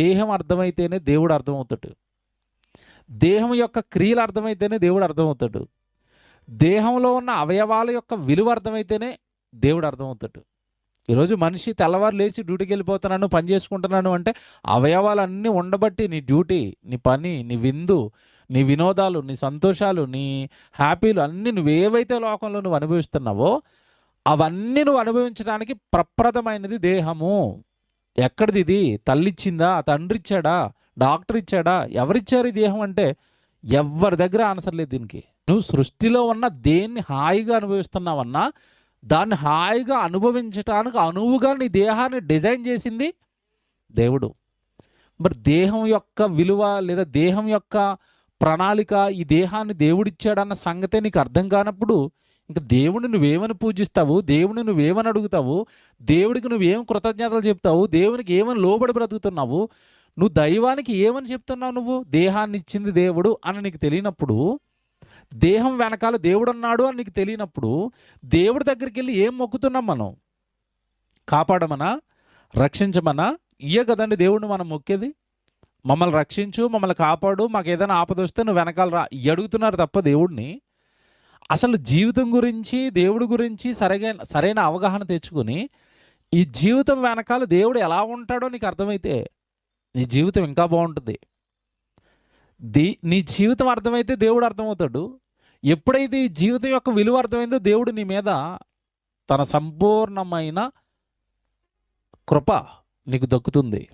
దేహం అర్థమైతేనే దేవుడు అర్థమవుతాడు. దేహం యొక్క క్రియలు అర్థమైతేనే దేవుడు అర్థమవుతాడు. దేహంలో ఉన్న అవయవాల యొక్క విలువ అర్థమైతేనే దేవుడు అర్థమవుతాడు. ఈరోజు మనిషి తెల్లవారు లేచి డ్యూటీకి వెళ్ళిపోతున్నాను పని చేసుకుంటున్నాను అంటే అవయవాలన్నీ ఉండబట్టి నీ డ్యూటీ నీ పని నీ విందు నీ వినోదాలు నీ సంతోషాలు నీ హ్యాపీలు అన్నీ నువ్వు ఏవైతే లోకంలో నువ్వు అనుభవిస్తున్నావో అవన్నీ నువ్వు అనుభవించడానికి ప్రప్రదమైనది దేహము. ఎక్కడిది ఇది? తల్లిచ్చిందా? తండ్రి ఇచ్చాడా డాక్టర్ ఇచ్చాడా ఎవరిచ్చారు ఈ దేహం అంటే ఎవరి దగ్గర ఆన్సర్ లేదు దీనికి. నువ్వు సృష్టిలో ఉన్న దేన్ని హాయిగా అనుభవిస్తున్నావన్నా దాన్ని హాయిగా అనుభవించటానికి అనువుగా నీ దేహాన్ని డిజైన్ చేసింది దేవుడు. మరి దేహం యొక్క విలువ లేదా దేహం యొక్క ప్రణాళిక ఈ దేహాన్ని దేవుడిచ్చాడన్న సంగతే నీకు అర్థం కానప్పుడు ఇంకా దేవుడిని నువ్వేమని పూజిస్తావు? దేవుడిని నువ్వేమని అడుగుతావు? దేవుడికి నువ్వేం కృతజ్ఞతలు చెప్తావు? దేవునికి ఏమని లోబడి బ్రతుకుతున్నావు? నువ్వు దైవానికి ఏమని చెప్తున్నావు నువ్వు? దేహాన్ని ఇచ్చింది దేవుడు అని నీకు తెలియనప్పుడు దేహం వెనకాల దేవుడు అన్నాడు అని నీకు తెలియనప్పుడు దేవుడి దగ్గరికి వెళ్ళి ఏం మొక్కుతున్నాం మనం? కాపాడమనా? రక్షించమనా? ఇయ్య కదండి దేవుడిని మనం మొక్కేది? మమ్మల్ని రక్షించు మమ్మల్ని కాపాడు మాకు ఏదైనా ఆపద వస్తే నువ్వు వెనకాల రా. అడుగుతున్నారు తప్ప దేవుడిని అసలు జీవితం గురించి దేవుడి గురించి సరైన సరైన అవగాహన తెచ్చుకొని ఈ జీవితం వెనకాల దేవుడు ఎలా ఉంటాడో నీకు అర్థమైతే నీ జీవితం ఇంకా బాగుంటుంది. దీ నీ జీవితం అర్థమైతే దేవుడు అర్థమవుతాడు. ఎప్పుడైతే ఈ జీవితం యొక్క విలువ అర్థమైందో దేవుడు నీ మీద తన సంపూర్ణమైన కృప నీకు దక్కుతుంది.